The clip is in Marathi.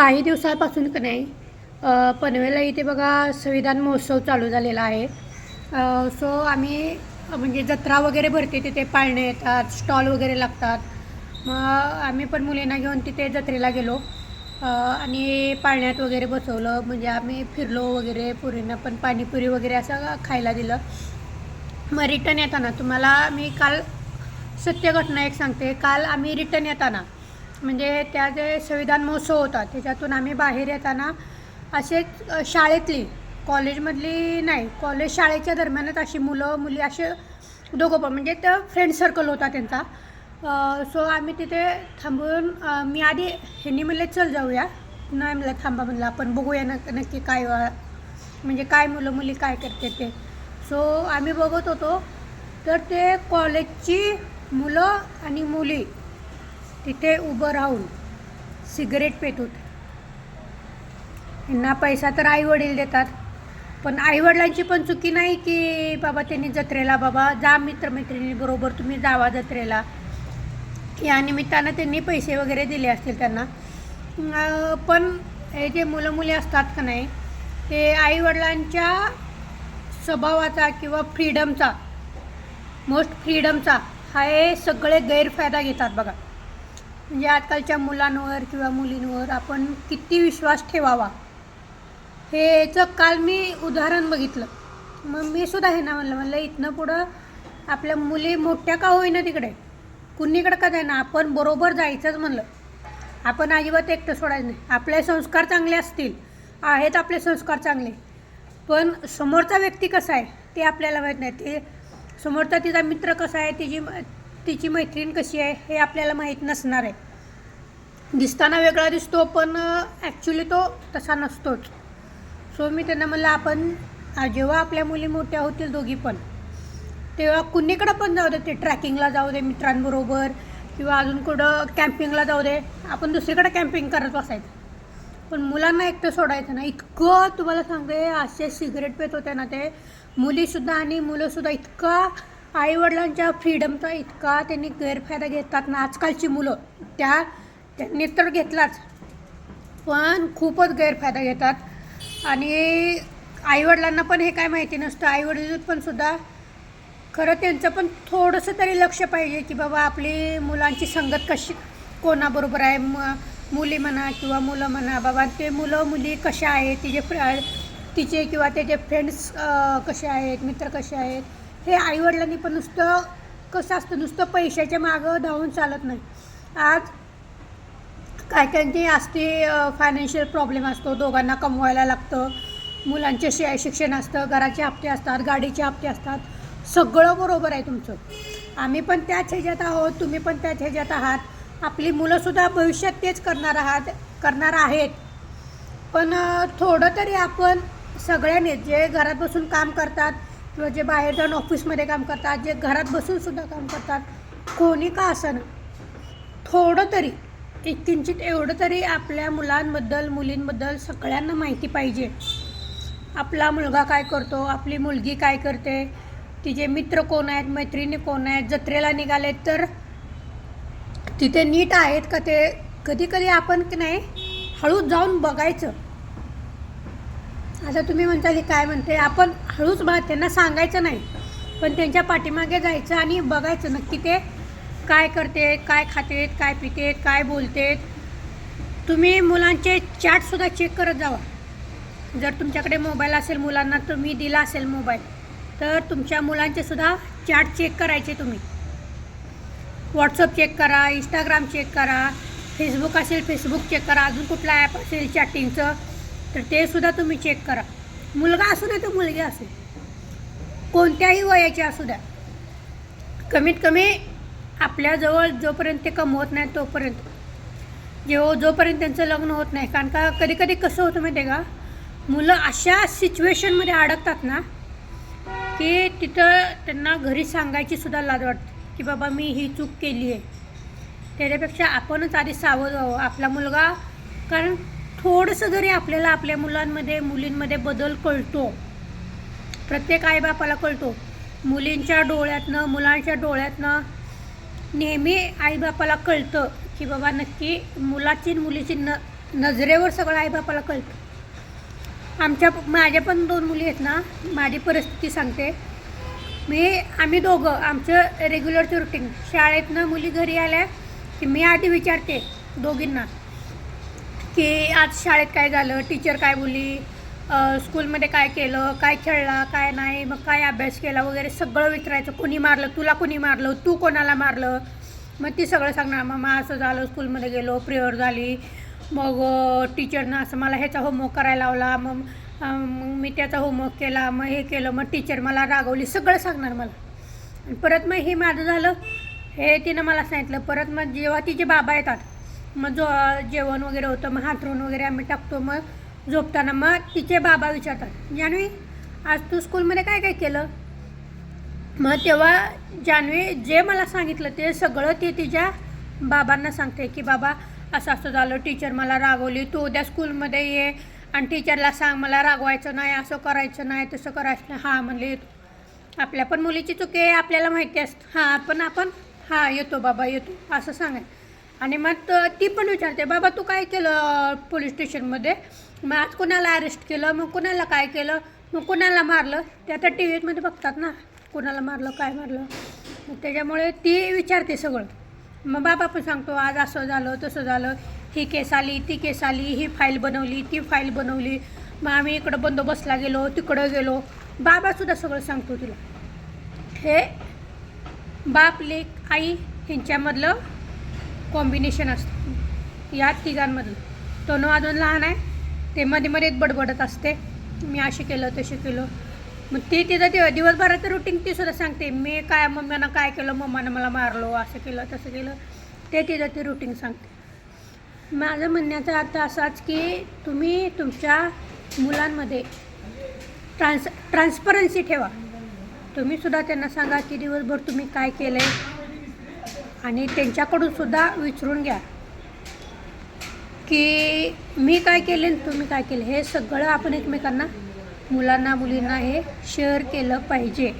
काही दिवसापासून का नाही पनवेला इथे बघा संविधान महोत्सव चालू झालेला आहे. सो आम्ही म्हणजे जत्रा वगैरे भरते तिथे पाळणे येतात स्टॉल वगैरे लागतात. मग आम्ही पण मुलींना घेऊन तिथे जत्रेला गेलो. आणि पाळण्यात वगैरे बसवलं. म्हणजे आम्ही फिरलो वगैरे पुरींना पण पाणीपुरी वगैरे असं खायला दिलं. मग रिटर्न येताना तुम्हाला मी काल सत्य घटना एक सांगते. काल आम्ही रिटर्न येताना म्हणजे त्या जे संविधान महोत्सव होता त्याच्यातून आम्ही बाहेर येताना असेच शाळेतली कॉलेजमधली नाही कॉलेज शाळेच्या दरम्यानच अशी मुलं मुली असे दोघं पण म्हणजे तर फ्रेंड सर्कल होता त्यांचा. सो आम्ही तिथे थांबून मी आधी ह्यांनी म्हणले चल जाऊया नाही म्हणलं थांबा म्हणलं आपण बघूया न नक्की काय म्हणजे काय मुलं मुली काय करते ते. सो आम्ही बघत होतो तर ते कॉलेजची मुलं आणि मुली तिथे उभं राहून सिगरेट पेत होते यांना पैसा तर आईवडील देतात. पण आईवडिलांची पण चुकी नाही की बाबा त्यांनी जत्रेला बाबा जा मित्रमैत्रिणीबरोबर तुम्ही जावा जत्रेला. या निमित्तानं त्यांनी पैसे वगैरे दिले असतील त्यांना. पण हे जे मुलं मुली असतात का नाही ते आईवडिलांच्या स्वभावाचा किंवा फ्रीडमचा मोस्ट फ्रीडमचा हा हे सगळे गैरफायदा घेतात बघा. म्हणजे आजकालच्या मुलांवर किंवा मुलींवर आपण किती विश्वास ठेवावा? हे याचं काल मी उदाहरण बघितलं. मग मी सुद्धा हे ना म्हणलं म्हणलं इथनं पुढं आपल्या मुली मोठ्या का होईना तिकडे? कुणीकडं का जाईना? आपण बरोबर जायचंच म्हणलं. आपण अजिबात एकटं सोडायचं नाही. आपले संस्कार चांगले असतील. आहेत आपले संस्कार चांगले. पण समोरचा व्यक्ती कसा आहे? ते आपल्याला माहीत नाही. ते समोरचा तिचा मित्र कसा आहे? तिची तिची मैत्रीण कशी आहे हे आपल्याला माहीत नसणार आहे. दिसताना वेगळा दिसतो पण ॲक्च्युली तो तसा नसतोच. सो मी त्यांना म्हणलं आपण जेव्हा आपल्या मुली मोठ्या होतील दोघी पण तेव्हा कुणीकडं पण जाऊ दे ते ट्रॅकिंगला जाऊ दे मित्रांबरोबर किंवा अजून कुठं कॅम्पिंगला जाऊ दे आपण दुसरीकडे कॅम्पिंग करत बसायचं. पण मुलांना एकटं सोडायचं ना इतकं तुम्हाला सांगते असे सिगरेट पेत होते ना ते मुलीसुद्धा आणि मुलंसुद्धा इतका आईवडिलांच्या फ्रीडमचा इतका त्यांनी गैरफायदा घेतात ना आजकालची मुलं त्या त्यांनी तर घेतलाच. पण खूपच गैरफायदा घेतात. आणि आईवडिलांना पण हे काय माहिती नसतं आईवडील पण सुद्धा खरं त्यांचं पण थोडंसं तरी लक्ष पाहिजे की बाबा आपली मुलांची संगत कशी कोणाबरोबर आहे म मुली म्हणा किंवा मुलं म्हणा बाबा ते मुलं मुली कशा आहेत तिचे फ्र तिचे किंवा त्याचे फ्रेंड्स कसे आहेत मित्र कसे आहेत हे आईवडिलांनी पण नुसतं कसं असतं नुसतं पैशाच्या मागं धावून चालत नाही. आज काय काहींची असते फायनान्शियल प्रॉब्लेम असतो दोघांना कमवायला लागतं. मुलांचे शि शिक्षण असतं घराचे हप्ते असतात गाडीचे हप्ते असतात. सगळं बरोबर आहे तुमचं. आम्ही पण त्याच ह्याच्यात आहोत तुम्ही पण त्याच ह्याच्यात आहात. आपली मुलंसुद्धा भविष्यात तेच करणार आहात करणार आहेत. पण थोडं तरी आपण सगळ्यांनी जे घरात बसून काम करतात किंवा जे बाहेर जाऊन ऑफिसमध्ये काम करतात जे घरात बसूनसुद्धा काम करतात कोणी का असं थोडं तरी एक किंचित एवढं तरी आपल्या मुलांबद्दल मुलींबद्दल सगळ्यांना माहिती पाहिजे. आपला मुलगा काय करतो आपली मुलगी काय करते तिचे मित्र कोण आहेत मैत्रिणी कोण आहेत जत्रेला निघाले तर तिथे नीट आहेत का ते कधी कधी आपण की नाही हळूच जाऊन बघायचं. आता तुम्ही म्हणताली काय म्हणते? आपण हळूच बा त्यांना सांगायचं नाही. पण त्यांच्या पाठीमागे जायचं आणि बघायचं नक्की ते काय करते काय खातेत काय पितेत काय बोलतेत. तुम्ही मुलांचे चॅटसुद्धा चेक करत जावा. जर तुमच्याकडे मोबाईल असेल मुलांना तुम्ही दिला असेल मोबाईल तर तुमच्या मुलांचे सुद्धा चॅट चेक करायचे तुम्ही. व्हॉट्सअप चेक करा इंस्टाग्राम चेक करा फेसबुक असेल फेसबुक चेक करा. अजून कुठला ॲप असेल चॅटिंगचं तर ते सुद्धा तुम्ही चेक करा. मुलगा असू दे तर मुलगी असू कोणत्याही वयाची असू द्या. कमीत कमी आपल्याजवळ जोपर्यंत ते कमवत नाही तोपर्यंत. जेव्हा जोपर्यंत त्यांचं लग्न होत नाही. कारण का कधी कधी कसं होतं माहिती आहे का? मुलं अशा सिच्युएशनमध्ये अडकतात ना की तिथं त्यांना घरी सांगायची सुद्धा लाज वाटते. की बाबा मी ही चूक केली आहे. त्याच्यापेक्षा आपणच आधी सावध व्हावं. आपला मुलगा कारण थोडंसं जरी आपल्याला आपल्या मुलांमध्ये मुलींमध्ये बदल कळतो प्रत्येक आईबापाला कळतो मुलींच्या डोळ्यातनं मुलांच्या डोळ्यातनं नेहमी आईबापाला कळतं की बाबा नक्की मुलाची मुलीची न नजरेवर सगळं आईबापाला कळतं. आमच्या माझ्या पण दोन मुली आहेत ना माझी परिस्थिती सांगते. मी आम्ही दोघं आमचं रेग्युलरचं रुटीन शाळेतनं मुली घरी आल्या की मी आधी विचारते दोघींना की आज शाळेत काय झालं? टीचर काय बोलली? स्कूलमध्ये काय केलं? काय खेळला? काय नाही? मग काय अभ्यास केला? वगैरे सगळं विचारायचं. कोणी मारलं? तुला कोणी मारलं? तू कोणाला मारलं? मग ती सगळं सांगणार. मग मग असं झालं. स्कूलमध्ये गेलो. प्रेयर झाली. मग टीचरनं असं मला ह्याचा होमवर्क करायला लावला. मग मग मी त्याचा होमवर्क केला. मग हे केलं. मग टीचर मला रागवली. सगळं सांगणार मला. आणि परत मग हे माझं झालं. हे तिनं मला सांगितलं. परत मग जेव्हा तिचे बाबा येतात मग जो जेवण वगैरे होतं मग हातरून वगैरे आम्ही टाकतो मग झोपताना मग तिचे बाबा विचारतात जान्हवी आज तू स्कूलमध्ये काय काय केलं? मग तेव्हा जान्हवी जे मला सांगितलं ते सगळं ते तिच्या बाबांना सांगते की बाबा असं असं झालं टीचर मला रागवली तू उद्या स्कूलमध्ये ये आणि टीचरला सांग मला रागवायचं नाही असं करायचं नाही तसं करायचं नाही. हां म्हणले येतो. आपल्या पण मुलीची चुकी आहे आपल्याला माहिती असतं. हां पण आपण हां येतो बाबा येतो. असं सांगायचं. आणि मग ती पण विचारते बाबा तू काय केलं पोलीस स्टेशनमध्ये? मग आज कुणाला अरेस्ट केलं मग कुणाला काय केलं मग कुणाला मारलं? ते आता टी व्हीमध्ये बघतात ना कुणाला मारलं काय मारलं. मग त्याच्यामुळे ती विचारते सगळं. मग बाबा पण सांगतो आज असं झालं तसं झालं. ही केस आली ती केस आली ही फाईल बनवली ती फाईल बनवली. मग आम्ही इकडं बंदोबस्तला गेलो तिकडं गेलो. बाबासुद्धा सगळं सांगतो तिला. हे बाप लेक आई ह्यांच्यामधलं कॉम्बिनेशन असतं. या तिघांमधलं. तोनो अजून लहान आहे. ते मध्ये मध्ये बडबडत असते. मी असे केलं तसे केलं. मग ती तिथं ते दिवसभराचं रुटीन ती सुद्धा सांगते. मी काय मम्मीनं काय केलं मम्मानं मला मारलो असं केलं तसं केलं. ते तिथं ते रुटीन सांगते. माझं म्हणण्याचा अर्थ असाच की तुम्ही तुमच्या मुलांमध्ये ट्रान्स ट्रान्सपरन्सी ठेवा. तुम्ही सुद्धा त्यांना सांगा की दिवसभर तुम्ही काय केलं आहे आणि त्यांच्याकडून सुद्धा विचारून घ्या. की मी काय केले तुम्ही काय केले हे सगळं आपण एकमेकांना मुलांना मुलींना हे शेअर केलं पाहिजे.